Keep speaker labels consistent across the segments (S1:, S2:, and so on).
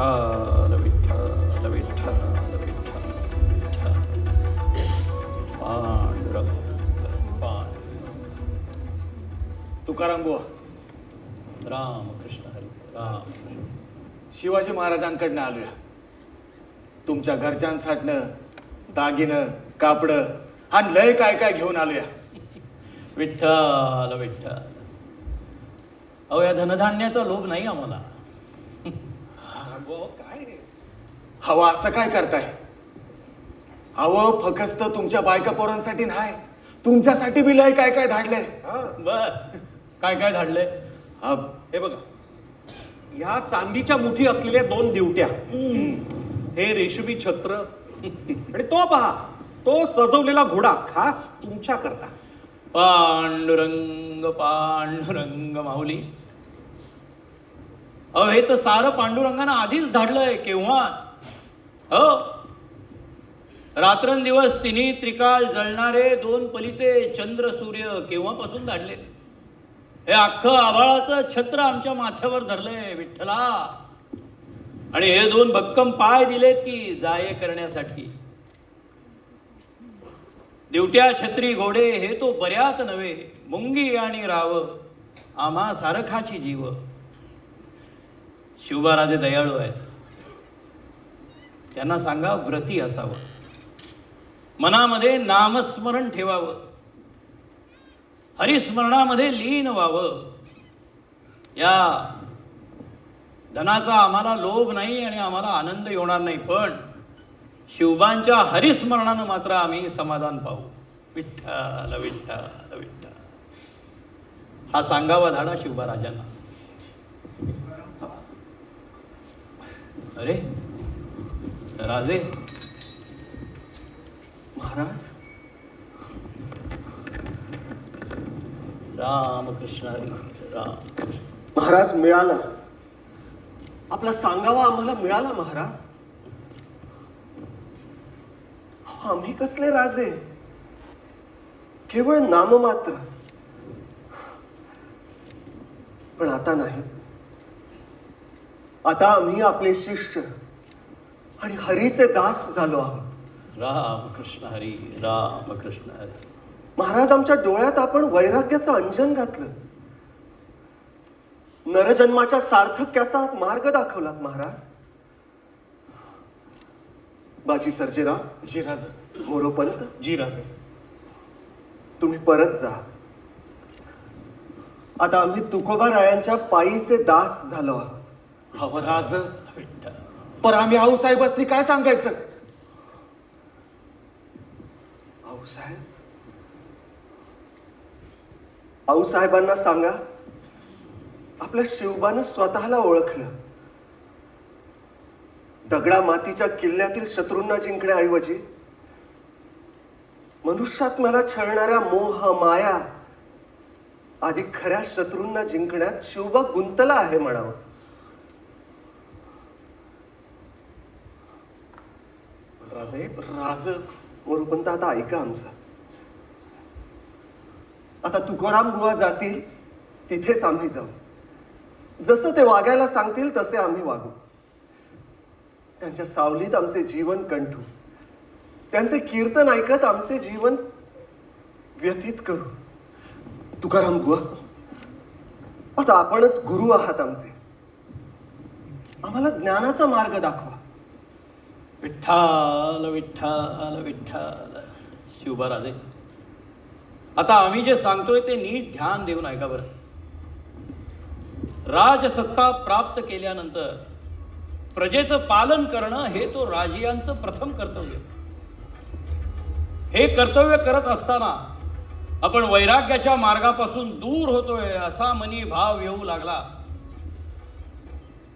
S1: विठ्ठल विठ्ठल विठ्ठल विठ्ठल विठ्ठल पांडुरंग पांडुरंग
S2: तुकाराम बुवा.
S1: राम कृष्ण हरी राम
S2: शिवाजी महाराजांकडनं आलोय. तुमच्या घरच्यांसाठनं दागिनं कापडं आणि लय काय काय घेऊन आलोया.
S1: विठ्ठल विठ्ठल. अहो या धनधान्याचा लोभ नाही आम्हाला.
S2: हवं असं काय करताय? हवं फकस्त तुमच्या बायका पोरांसाठी नाही. तुमच्यासाठी बी लय काय काय धाडलंय.
S1: बर. काय काय धाडले
S3: हे बघा. ह्या चांदीच्या मुठी असलेल्या दोन दिवट्या. हे रेशमी छत्र. आणि तो पहा तो सजवलेला घोडा खास तुमच्या करता
S1: पांडुरंग पांडुरंग माऊली. अहो हे तर सारं पांडुरंगानं आधीच धाडलंय केव्हाच? हो? रात्रंदिवस तिन्ही त्रिकाळ जळणारे दोन पलिते चंद्र सूर्य केव्हापासून धाडले? हे अख्खं आभाळाचं छत्र आमच्या माथ्यावर धरलंय विठ्ठला. आणि हे दोन भक्कम पाय दिलेत की जाये करण्यासाठी. दिवट्या छत्री घोडे हे तो बऱ्यात नव्हे. मुंगी आणि राव आम्हा सारखाची जीव. शिवबाराजे दयाळू आहेत. त्यांना सांगा व्रती असावं. मनामध्ये नामस्मरण ठेवावं. हरिस्मरणामध्ये लीन व्हावं. या धनाचा आम्हाला लोभ नाही आणि आम्हाला आनंद येणार नाही पण शिवबांच्या हरिस्मरणानं मात्र आम्ही समाधान पाहू. विठ्ठल विठ्ठल विठ्ठल. हा सांगावा धाडा शिवबाराजांना. अरे राजे.
S4: महाराज?
S1: राम कृष्ण हरी राम.
S4: महाराज मिळाला. आपला सांगावा आम्हाला मिळाला महाराज. आम्ही कसले राजे? केवळ नाममात्र. पण आता नाही. आता आम्ही आपले शिष्य आणि हरीचे दास झालो आहोत.
S1: राम कृष्ण हरी राम कृष्ण हरी.
S4: महाराज आमच्या डोळ्यात आपण वैराग्याचं अंजन घातलं. नरजन्माच्या सार्थक्याचा मार्ग दाखवलात महाराज. बाजी सर्जेराव
S2: जी राज
S4: मोरोपंत
S3: जी राजे
S4: तुम्ही परत जा. आता आम्ही तुकोबा रायांच्या पायीचे दास झालो आहोत.
S2: हवं राज पर आम्ही आऊसाहेबांनी काय सांगायचं?
S4: आऊसाहेब आऊसाहेबांना सांगा आपल्या शिवबानं स्वतःला ओळखलं. दगडा मातीच्या किल्ल्यातील शत्रूंना जिंकण्याऐवजी मनुष्यात्म्याला छळणाऱ्या मोह माया आधी खऱ्या शत्रूंना जिंकण्यात शिवबा गुंतला आहे म्हणावं.
S2: राजे राज
S4: मोरोपंत आता ऐका आमचं. आता तुकाराम बुवा जातील तिथेच आम्ही जाऊ. जसं ते वागायला सांगतील तसे आम्ही वागू. त्यांच्या सावलीत आमचे जीवन कंठू. त्यांचे कीर्तन ऐकत आमचे जीवन व्यतीत करू. तुकाराम बुवा आता आपणच गुरु आहात आमचे. आम्हाला ज्ञानाचा मार्ग दाखवा.
S1: विठ्ठल विठ्ठल विठ्ठल. शिवबाराजे आता आम्ही जे सांगतोय ते नीट ध्यान देऊन ऐका बरं. राजसत्ता प्राप्त केल्यानंतर प्रजेचं पालन करणं हे तो राजियांचं प्रथम कर्तव्य. हे कर्तव्य करत असताना आपण वैराग्याच्या मार्गापासून दूर होतोय असा मनी भाव येऊ लागला.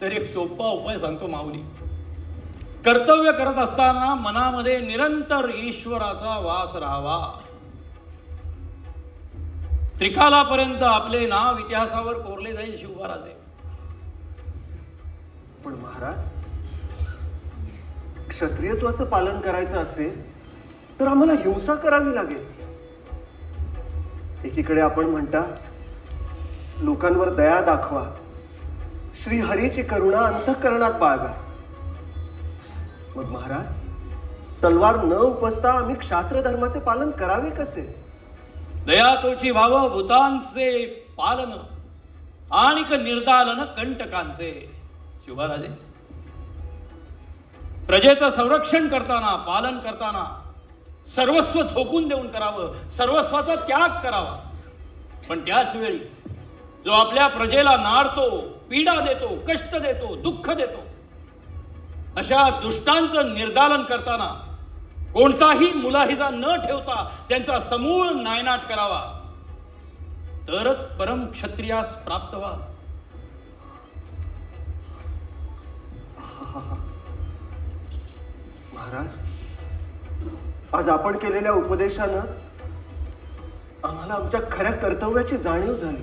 S1: तर एक सोपा उपाय सांगतो माऊली. कर्तव्य करत असताना मनामध्ये निरंतर ईश्वराचा वास राहावा. त्रिकालापर्यंत आपले नाव इतिहासावर कोरले जाईल शिवमहाराजे
S4: पण महाराज क्षत्रियत्वाचं पालन करायचं असेल तर आम्हाला हिंसा करावी लागेल. एकीकडे आपण म्हणता लोकांवर दया दाखवा. श्री हरीची करुणा अंतःकरणात बाळगा. मग महाराज तलवार न उपसता आम्ही क्षात्र धर्माचे पालन करावे कसे?
S1: दया तोची भाव भूतांचे पालन आणि निर्दालन कंटकांचे. शिवराजे प्रजेचं संरक्षण करताना पालन करताना सर्वस्व झोकून देऊन करावं सर्वस्वाचा त्याग करावा. पण त्याच वेळी जो आपल्या प्रजेला नाडतो पीडा देतो कष्ट देतो दुःख देतो अशा दुष्टांचं निर्दालन करताना कोणताही मुलाहिजा न ठेवता त्यांचा समूळ नायनाट करावा. तरच परम क्षत्रियास प्राप्त व्हा.
S4: महाराज आज आपण केलेल्या उपदेशानं आम्हाला आमच्या खऱ्या कर्तव्याची जाणीव झाली.